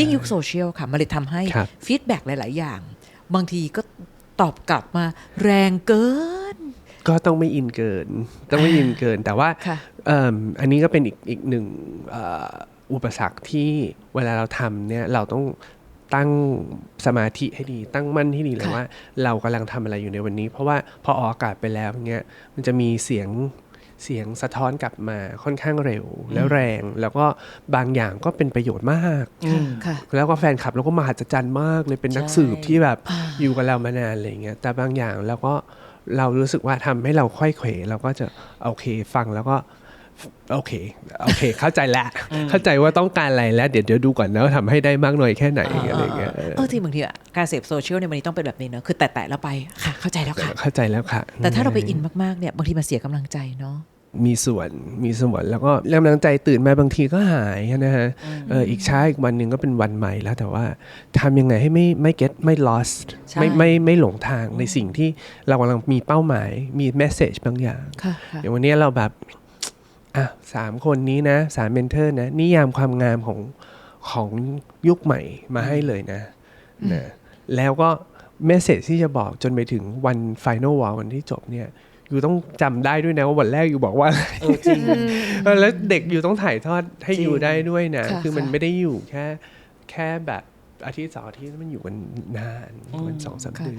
ยิ่งยุคโซเชียลค่ะ มันเลยทำให้ครับฟีดแบ็กหลาย ๆ อย่าง บางทีก็ตอบกลับมาแรงเกิน ก็ต้องไม่อินเกิน ต้องไม่อินเกิน แต่ว่าค่ะเอิ่มอันนี้ก็เป็นอีกอีกหนึ่งเอ่ออุปสรรคที่เวลาเราทำเนี่ยเราต้องตั้งสมาธิให้ดี ตั้งมั่นให้ดีเลยค่ะว่า เรากำลังทำอะไรอยู่ในวันนี้ เพราะว่าพอออกอากาศไปแล้วเงี้ยมันจะมีเสียง เสียงสะท้อนกลับมาค่อนข้างเร็วแล้วแรง แล้วก็บางอย่างก็เป็นประโยชน์มากค่ะแล้วก็แฟนคลับเราก็มหัศจรรย์มากเลยเป็นนักใช่สืบที่แบบอยู่กับเรามานานอะไรเงี้ยแต่บางอย่างเราก็เรารู้สึกว่าทำให้เราค่อยเขวเราก็จะโอเคฟังแล้วก็โอเค โอเค เข้าใจแล้วเข้าใจว่าต้องการอะไรแล้ว เดี๋ยวเดี๋ยวดูก่อนนะว่าทำให้ได้มากน้อยแค่ไหนอะไรเงี้ยเออเออที่บางทีอะการเสพโซเชียลในวันนี้ต้องเป็นแบบนี้เนอะคือแตะๆแล้วไปค่ะ เข้าใจแล้วค่ะ เข้าใจแล้วค่ะ แต่ถ้าเราไปอินมากๆเนี่ยบางทีมันเสียกำลังใจเนาะ มีส่วนมีส่วนแล้วก็แรงบันดาลใจตื่นมาบางทีก็หายนะฮะเอออีกเช้าอีกวันหนึ่งก็เป็นวันใหม่แล้วแต่ว่าทำยังไงให้ไม่ไม่ get ไม่ lost ใช่ไม่ไม่ไม่หลงทางในสิ่งที่เรากำลังมีเป้าหมายมี message บางอย่างค่ะค่ะอย่างวันนี้เราแบบอะสามคนนี้นะสามเมนเทอร์นะนิยามความงามของของยุคใหม่มาให้เลยนะนะแล้วก็เมสเซจที่จะบอกจนไปถึงวันไฟน a ลวอลวันที่จบเนี่ย อยู่ต้องจำได้ด้วยนะว่าวันแรกอยู่บอกว่าอะไรเออจริงเออแล้วเด็กอยู่ต้องถ่ายทอดให้จริงอยู่ได้ด้วยนะค่ะคือมันค่ะไม่ได้อยู่แค่แค่แบบอาทิตย์สองอาทิตย์มันอยู่กันนานมันสองสามเดือน